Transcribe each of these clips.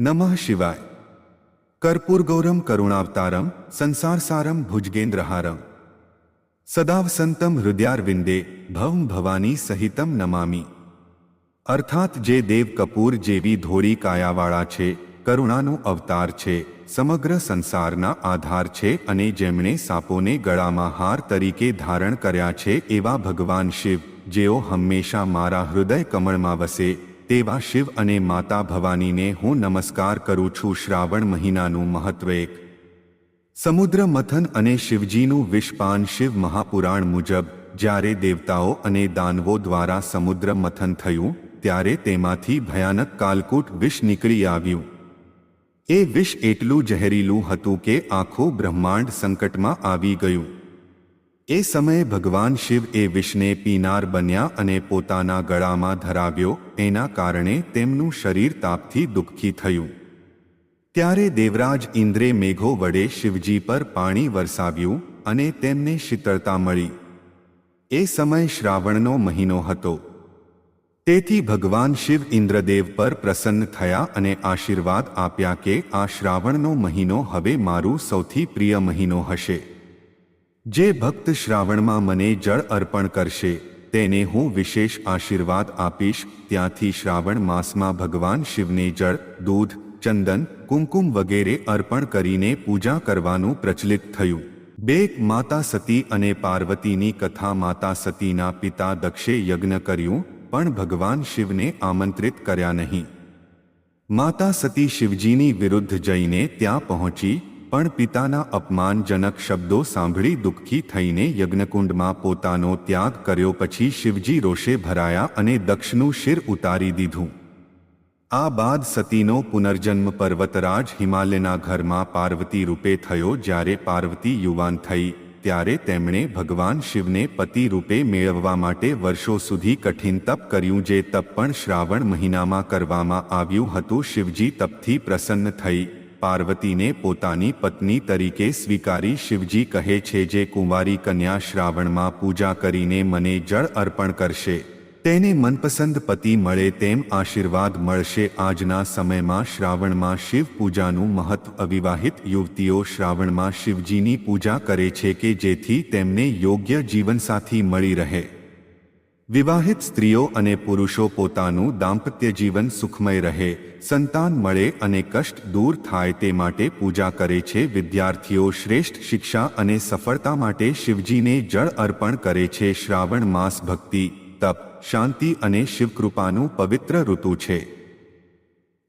નમઃ શિવાય. કર્પૂરગૌરમ કરુણાવતારમ સંસારસારમ ભુજગેન્દ્રહારમ. સદાવસંતમ હૃદયારવિંદે ભવમ ભવાની સહિતમ નમામી. અર્થાત જે દેવ કપૂર જેવી ધોળી કાયાવાળા છે, કરુણાનો અવતાર છે, સમગ્ર સંસારના આધાર છે અને જેમણે સાપોને ગળામાં હાર તરીકે ધારણ કર્યા છે એવા ભગવાન શિવ, જેઓ હંમેશા મારા હૃદય કમળમાં વસે તેવા શિવ અને માતા ભવાનીને હું નમસ્કાર કરું છું શ્રાવણ મહિનાનું મહત્વ એક. સમુદ્ર મથન અને શિવજીનું વિષપાન શિવ મહાપુરાણ મુજબ, જ્યારે દેવતાઓ અને દાનવો દ્વારા સમુદ્ર મથન થયું, ત્યારે તેમાંથી ભયાનક કાલકૂટ વિષ નીકળી આવ્યું. એ વિષ એટલું ઝેરીલું હતું કે આખું બ્રહ્માંડ સંકટમાં આવી ગયું. એ સમયે ભગવાન શિવ એ વિષને પીનાર બન્યા અને પોતાના ગળામાં ધરાવ્યો, એના કારણે તેમનું શરીર તાપથી દુઃખી થયું. ત્યારે દેવરાજ ઇન્દ્રે મેઘો વડે શિવજી પર પાણી વરસાવ્યું અને તેમને શીતળતા મળી. એ સમય શ્રાવણનો મહિનો હતો. તેથી ભગવાન શિવ ઇન્દ્રદેવ પર પ્રસન્ન થયા અને આશીર્વાદ આપ્યા કે આ શ્રાવણનો મહિનો હવે મારું સૌથી પ્રિય મહિનો હશે. જે ભક્ત શ્રાવણમાં મને જળ અર્પણ કરશે, તેને હું વિશેષ આશીર્વાદ આપીશ. ત્યાંથી શ્રાવણ માસમાં ભગવાન શિવને જળ, દૂધ, ચંદન, કુમકુમ વગેરે અર્પણ કરીને પૂજા કરવાનું પ્રચલિત થયું. બે માતા સતી અને પાર્વતીની કથા માતા સતીના પિતા દક્ષે યજ્ઞ કર્યું, પણ ભગવાન શિવને આમંત્રિત કર્યા નહીં. માતા સતી શિવજીની વિરુદ્ધ જઈને ત્યાં પહોંચી પણ પિતાના અપમાનજનક શબ્દો સાંભળી દુઃખી થઈને યજ્ઞકુંડમાં પોતાનો ત્યાગ કર્યો પછી શિવજી રોષે ભરાયા અને દક્ષનું શિર ઉતારી દીધું. આ બાદ સતીનો પુનર્જન્મ પર્વતરાજ હિમાલયના ઘરમાં પાર્વતી રૂપે થયો જ્યારે પાર્વતી યુવાન થઈ, ત્યારે તેમણે ભગવાન શિવને પતિ રૂપે મેળવવા માટે વર્ષો સુધી કઠિન તપ કર્યું જે તપ પણ શ્રાવણ મહિનામાં કરવામાં આવ્યું હતું. શિવજી તપથી પ્રસન્ન થઈ પાર્વતીને પોતાની પત્ની તરીકે સ્વીકારી શિવજી કહે છે જે કુંવારી કન્યા શ્રાવણમાં પૂજા કરીને મને જળ અર્પણ કરશે. તેને મનપસંદ પતિ મળે તેમ આશીર્વાદ મળશે. આજના સમયમાં શ્રાવણમાં શિવ પૂજાનું મહત્વ અવિવાહિત યુવતીઓ શ્રાવણમાં શિવજીની પૂજા કરે છે કે જેથી તેમને યોગ્ય જીવનસાથી મળી રહે. વિવાહિત સ્ત્રીઓ અને પુરુષો પોતાનું દાંપત્ય જીવન સુખમય રહે, સંતાન મળે અને કષ્ટ દૂર થાય તે માટે પૂજા કરે છે, વિદ્યાર્થીઓ શ્રેષ્ઠ શિક્ષા અને સફળતા માટે શિવજીને જળ અર્પણ કરે છે, શ્રાવણ માસ ભક્તિ, તપ, શાંતિ અને શિવકૃપાનું પવિત્ર ઋતુ છે.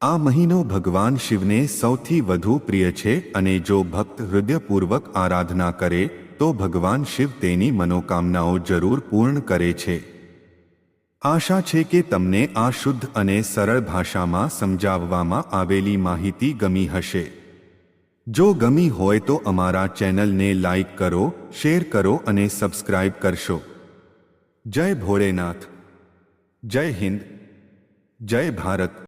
આ મહિનો ભગવાન શિવને સૌથી વધુ પ્રિય છે અને જો ભક્ત હૃદયપૂર્વક આરાધના કરે, તો ભગવાન શિવ તેની મનોકામનાઓ જરૂર પૂર્ણ કરે છે. આશા છે કે તમને આ શુદ્ધ અને સરળ ભાષામાં સમજાવવામાં આવેલી માહિતી ગમી હશે. જો ગમી હોય તો અમારા ચેનલને લાઇક કરો, શેર કરો અને સબસ્ક્રાઇબ કરશો. જય ભોળેનાથ. જય હિન્દ. જય ભારત.